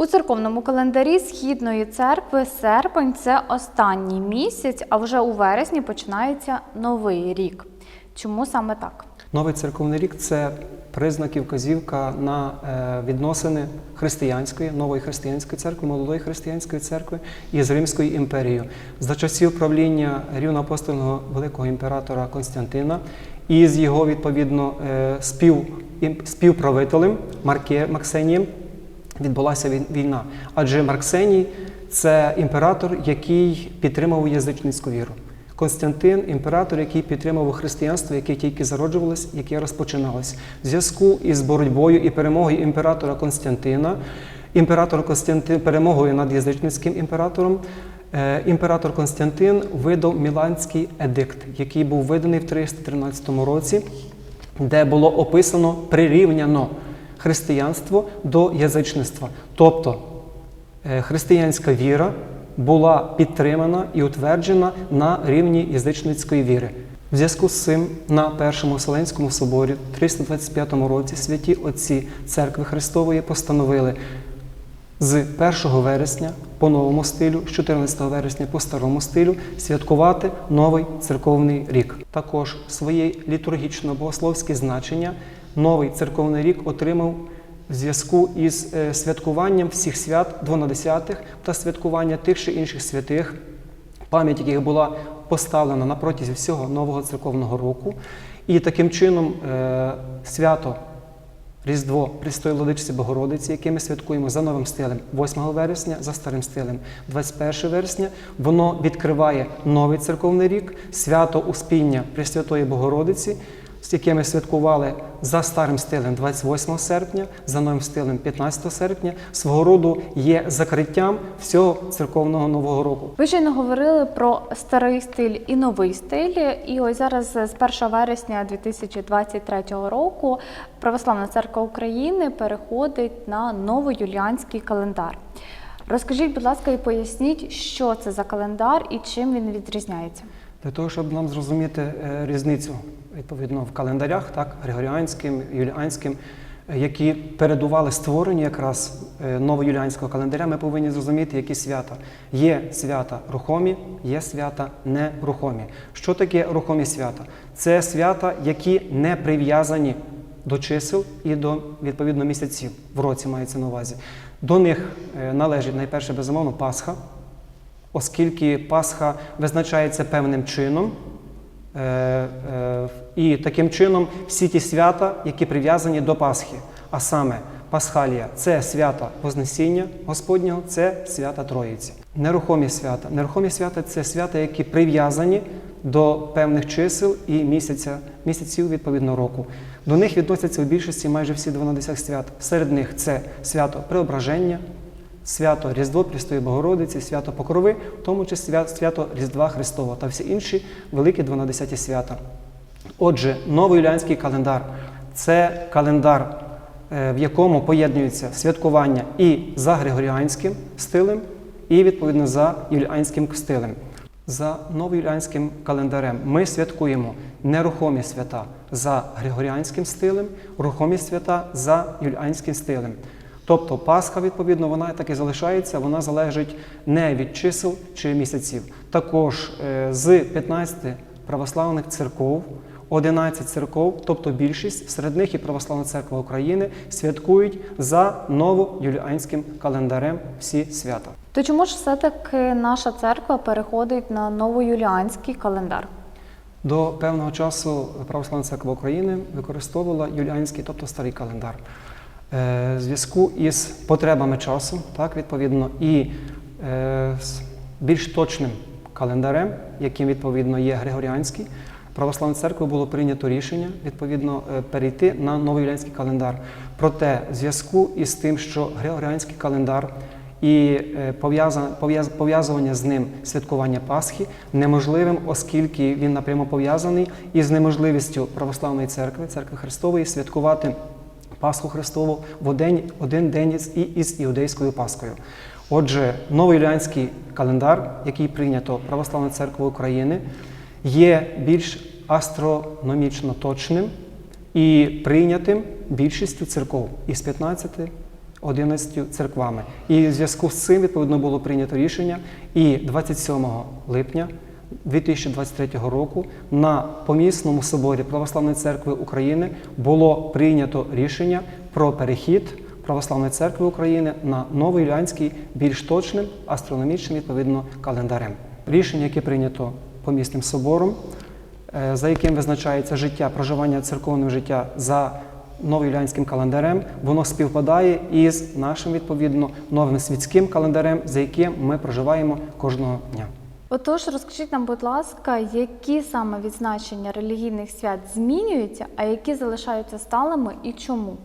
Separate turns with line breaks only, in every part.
У церковному календарі Східної церкви серпень це останній місяць, а вже у вересні починається новий рік. Чому саме так?
Новий церковний рік це признак і вказівка на е, відносини християнської, нової християнської церкви, молодої християнської церкви із Римською імперією. За часів правління рівноапостольного великого імператора Константина і з його відповідно е, спів, співправителем Марке, Максенієм відбулася війна. Адже Марксеній це імператор, який підтримав язичницьку віру. Константин імператор, який підтримував християнство, яке тільки зароджувалось, яке розпочиналось. В зв'язку із боротьбою і перемогою імператора Константина, імператор Константин перемогою над язичницьким імператором. е, Імператор Константин видав Міланський едикт, який був виданий в 313 році, де було описано прирівняно християнство до язичництва. Тобто е, християнська віра була підтримана і утверджена на рівні язичницької віри. В зв'язку з цим на Першому Вселенському соборі в 325 році святі отці Церкви Христової постановили з 1 вересня по новому стилю, з 14 вересня по старому стилю святкувати новий церковний рік. Також своє літургічно-богословське значення новий церковний рік отримав в зв'язку із е, святкуванням всіх свят двонадесятих та святкування тих чи інших святих, пам'ять яких була поставлена на протязі всього нового церковного року. І таким чином е, свято Різдво Престої Владичці Богородиці, яке ми святкуємо за новим стилем 8 вересня, за старим стилем 21 вересня, воно відкриває новий церковний рік, свято Успіння Пресвятої Богородиці, з яке ми святкували за старим стилем 28 серпня, за новим стилем 15 серпня, свого роду є закриттям всього церковного нового року.
Ви щойно говорили про старий стиль і новий стиль. І ось зараз з 1 вересня 2023 року Православна церква України переходить на новоюліанський календар. Розкажіть, будь ласка, і поясніть, що це за календар і чим він відрізняється.
Для того, щоб нам зрозуміти е, різницю відповідно в календарях, так, Григоріанським, Юліанським, е, які передували створенню якраз е, новоюліанського календаря, ми повинні зрозуміти, які свята. Є свята рухомі, є свята нерухомі. Що таке рухомі свята? Це свята, які не прив'язані до чисел і до відповідно місяців в році мається на увазі. До них належить найперше безумовно Пасха, оскільки Пасха визначається певним чином. Е, е, І таким чином всі ті свята, які прив'язані до Пасхи, а саме Пасхалія це свята Вознесіння Господнього, це свята Троїці. Нерухомі свята. Нерухомі свята це свята, які прив'язані до певних чисел і місяця, місяців відповідно року. До них відносяться у більшості майже всі 12 свят. Серед них це свято Преображення, свято Різдво Престої Богородиці, свято Покрови, в тому числі свято Різдва Христова та всі інші великі 12 свята. Отже, новий юліанський календар це календар, е, в якому поєднуються святкування і за григоріанським стилем, і відповідно за юліанським стилем. За новоюліанським календарем ми святкуємо нерухомі свята за григоріанським стилем, рухомі свята за юліанським стилем. Тобто Пасха, відповідно, вона так і залишається, вона залежить не від чисел чи місяців. Також е, з 15 православних церков, 11 церков, тобто більшість, серед них і Православна церква України, святкують за новоюліанським календарем всі свята.
То чому ж все-таки наша церква переходить на новоюліанський календар?
До певного часу Православна церква України використовувала юліанський, тобто старий календар. Е, зв'язку із потребами часу, так, відповідно, і е, з більш точним календарем, яким відповідно є Григоріанський, Православна церква було прийнято рішення відповідно е, перейти на новоюліанський календар. Проте, в зв'язку із тим, що Григоріанський календар і пов'язування з ним святкування Пасхи неможливим, оскільки він напряму пов'язаний із неможливістю православної церкви, церкви Христової, святкувати Пасху Христову в один, один день із, із іудейською Пасхою. Отже, новоюліанський календар, який прийнято Православною церквою України, є більш астрономічно точним і прийнятим більшістю церков із 15 11 церквами. І в зв'язку з цим відповідно було прийнято рішення. І 27 липня 2023 року на помісному соборі Православної церкви України було прийнято рішення про перехід Православної церкви України на новий новоюліанський більш точним астрономічним відповідно календарем. Рішення, яке прийнято помісним собором, е, за яким визначається життя, проживання церковного життя за новоюліанським календарем, воно співпадає із нашим відповідно новим світським календарем, за яким ми проживаємо кожного дня.
Отож, розкажіть нам, будь ласка, які саме відзначення релігійних свят змінюються, а які залишаються сталими і чому?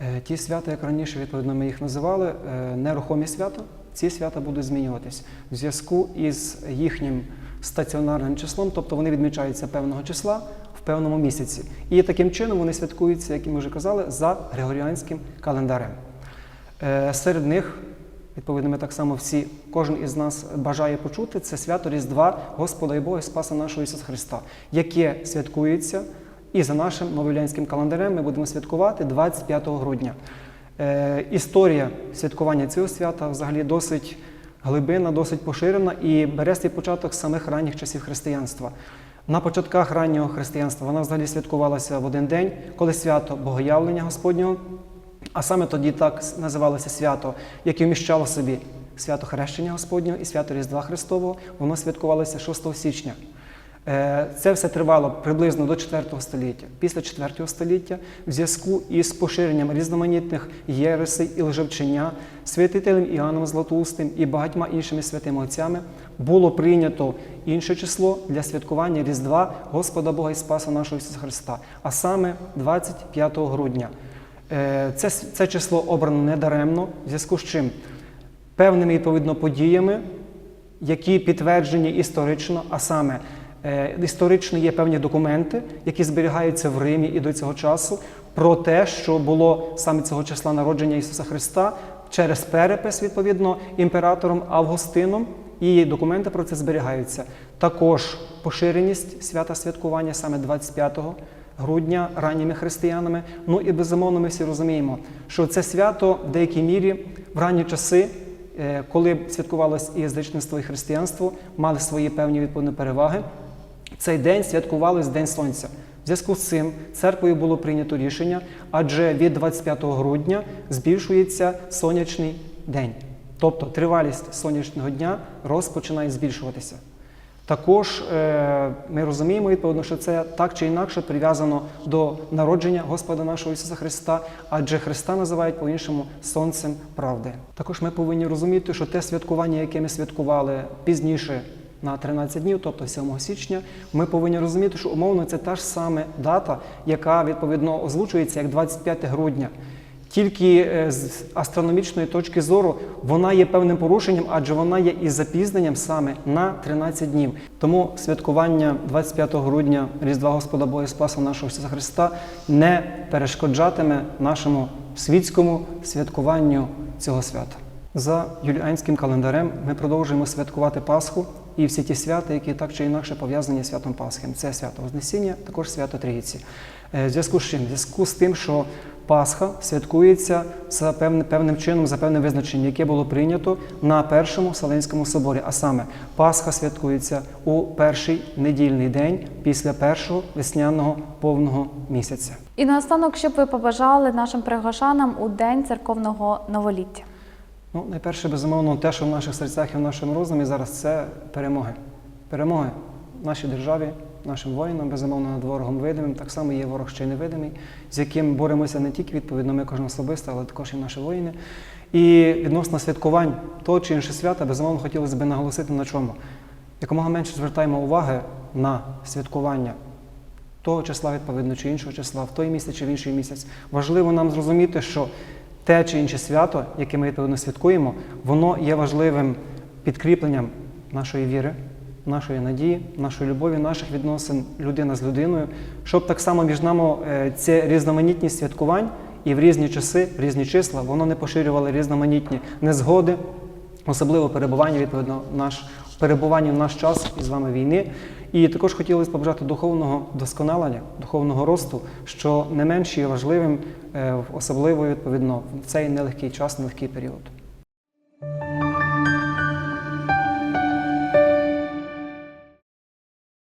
Е, Ті свята, як раніше відповідно ми їх називали, е, нерухомі свята, ці свята будуть змінюватись в зв'язку із їхнім стаціонарним числом, тобто вони відмічаються певного числа в певному місяці. І таким чином вони святкуються, як ми вже казали, за григоріанським календарем. Е, Серед них, відповідно, ми так само всі, кожен із нас бажає почути, це свято Різдва Господа і Бога і Спаса нашого Ісуса Христа, яке святкується і за нашим новоюліанським календарем ми будемо святкувати 25 грудня. Е, історія святкування цього свята взагалі досить глибинна, досить поширена і бере свій початок з самих ранніх часів християнства. На початках раннього християнства вона взагалі святкувалася в один день, коли свято Богоявлення Господнього, а саме тоді так називалося свято, яке вміщало в собі свято Хрещення Господнього і свято Різдва Христового, воно святкувалося 6 січня. Е, Це все тривало приблизно до 4 століття. Після 4 століття, в зв'язку із поширенням різноманітних єресей і лжевчення, святителем Іоанном Златоустим і багатьма іншими святими отцями було прийнято інше число для святкування Різдва Господа Бога і Спаса нашого Ісуса Христа, а саме 25 грудня. Е, Це, це число обрано недаремно, в зв'язку з чим певними відповідно подіями, які підтверджені історично, а саме е, історично є певні документи, які зберігаються в Римі і до цього часу, про те, що було саме цього числа народження Ісуса Христа через перепис, відповідно, імператором Августином, і документи про це зберігаються. Також поширеність свята святкування саме 25 грудня ранніми християнами. Ну і безумовно, ми всі розуміємо, що це свято в деякій мірі в ранні часи Е, коли святкувалось і язичництво, і християнство, мали свої певні відповідні переваги. Цей день святкувалось День Сонця. В зв'язку з цим церквою було прийнято рішення, адже від 25 грудня збільшується сонячний день. Тобто тривалість сонячного дня розпочинає збільшуватися. Також е, ми розуміємо відповідно, що це так чи інакше прив'язано до народження Господа нашого Ісуса Христа, адже Христа називають по-іншому сонцем правди. Також ми повинні розуміти, що те святкування, яке ми святкували пізніше на 13 днів, тобто 7 січня, ми повинні розуміти, що умовно це та ж саме дата, яка відповідно озвучується як 25 грудня. Тільки е, з астрономічної точки зору вона є певним порушенням, адже вона є із запізненням саме на 13 днів. Тому святкування 25 грудня Різдва Господа Бога Спаса нашого Ісуса Христа не перешкоджатиме нашому світському святкуванню цього свята. За юліанським календарем ми продовжуємо святкувати Пасху і всі ті свята, які так чи інакше пов'язані з святом Пасхи. Це свято Вознесіння, також свято Трійці. Е, зв'язку з чим? Зв'язку з тим, що Пасха святкується за певним, певним чином, за певним визначенням, яке було прийнято на першому Вселенському соборі. А саме Пасха святкується у перший недільний день після першого весняного повного місяця.
І наостанок, щоб ви побажали нашим пригошанам у день церковного новоліття.
Ну, найперше, безумовно, те, що в наших серцях і в нашому розумі зараз це перемоги. Перемоги нашій державі, нашим воїнам, безумовно, над ворогом видимим. Так само є ворог ще й невидимий, з яким боремося не тільки відповідно ми кожен особисто, але також і наші воїни. І відносно святкувань того чи іншого свята, безумовно, хотілося б наголосити на чому. Якомога менше звертаємо уваги на святкування того числа, відповідно, чи іншого числа, в той місяць чи в інший місяць. Важливо нам зрозуміти, що те чи інше свято, яке ми відповідно святкуємо, воно є важливим підкріпленням нашої віри, нашої надії, нашої любові, наших відносин людина з людиною, щоб так само між нами е, це різноманітність святкувань і в різні часи, в різні числа, воно не поширювало різноманітні незгоди, особливо перебування відповідно наш перебування в наш час із вами війни. І також хотілося побажати духовного досконалення, духовного росту, що не менш є важливим особливо відповідно в цей нелегкий час, нелегкий період.